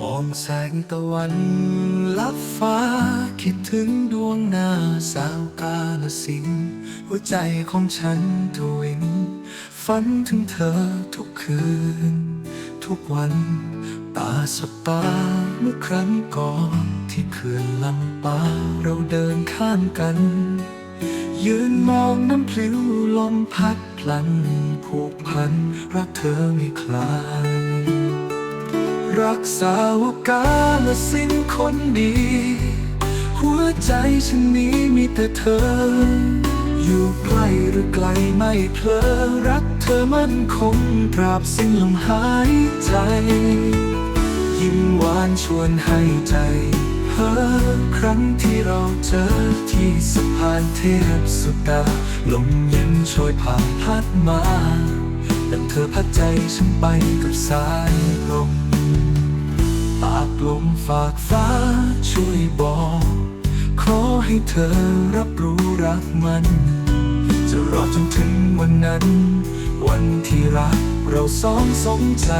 มองแสงตะวันลับฟ้า คิดถึงดวงหน้าสาวกาลสินธุ์หัวใจของฉันทวินฝันถึงเธอทุกคืน ทุกวันตาสบตาเมื่อครั้งก่อนที่เขื่อนลำปาเราเดินข้ามกัน ยืนมองน้ำพลิ้วลมพัดพลัน ผูกพันรักเธอไม่คลาย รักษาวกาละสิ้นคนดี หัวใจฉันนี้มีแต่เธอ อยู่ใกล้หรือไกลไม่เพลอรักเธอมั่นคงตราบสิ้นลมหายใจ ยิ้มหวานชวนให้ใจเพ้อครั้งที่เราเจอที่สะพานเทพสุดาลมเย็นโชยผ่านพัดมาดังเธอพัดใจฉันไปกับสายลม ลมฝากฟ้าช่วยบอก ขอให้เธอรับรู้รักมัน จะรอจนถึงวันนั้น วันที่รักเราสองสมใจ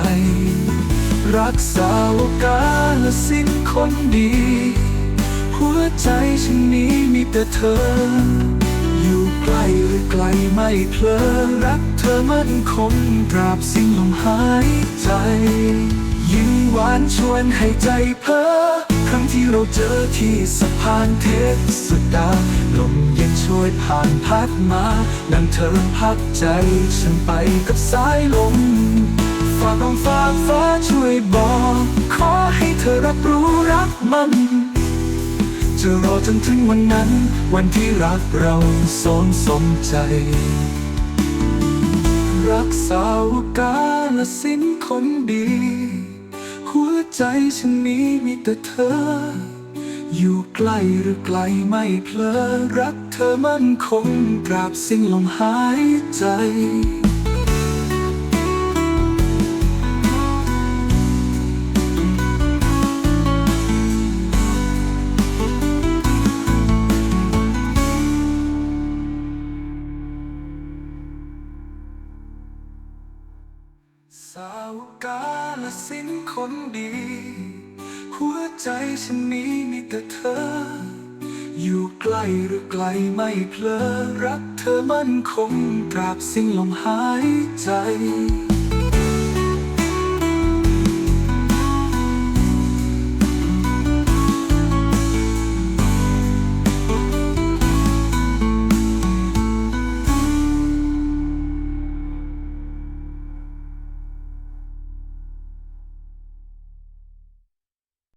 รักษาวกาละสิ้นคนดี หัวใจฉันนี้มีแต่เธอ อยู่ใกล้หรือไกลไม่เพลอรักเธอมั่นคงตราบสิ้นลมหายใจ ยิ้มหวานชวนให้ใจเพ้อครั้งที่เราเจอที่สะพานเทพสุดาลมเย็นช่วยผ่านพัดมาดังเธอพักใจฉันไปกับสายลมฝากลมฝากฟ้าช่วยบอก ขอให้เธอรับรู้รักมันจะรอจนถึงวันนั้น วันที่รักเราสองสมใจ รักษาวกาละสิ้นคนดี หัวใจฉันนี้มีแต่เธอ อยู่ใกล้หรือไกลไม่เพลอรักเธอมั่นคงตราบสิ้นลมหายใจาวกาละสิ้นคนดี หัวใจฉันนี้มีแต่เธอ อยู่ใกล้หรือไกลไม่เพลอรักเธอมั่นคงตราบสิ้นลมหายใจ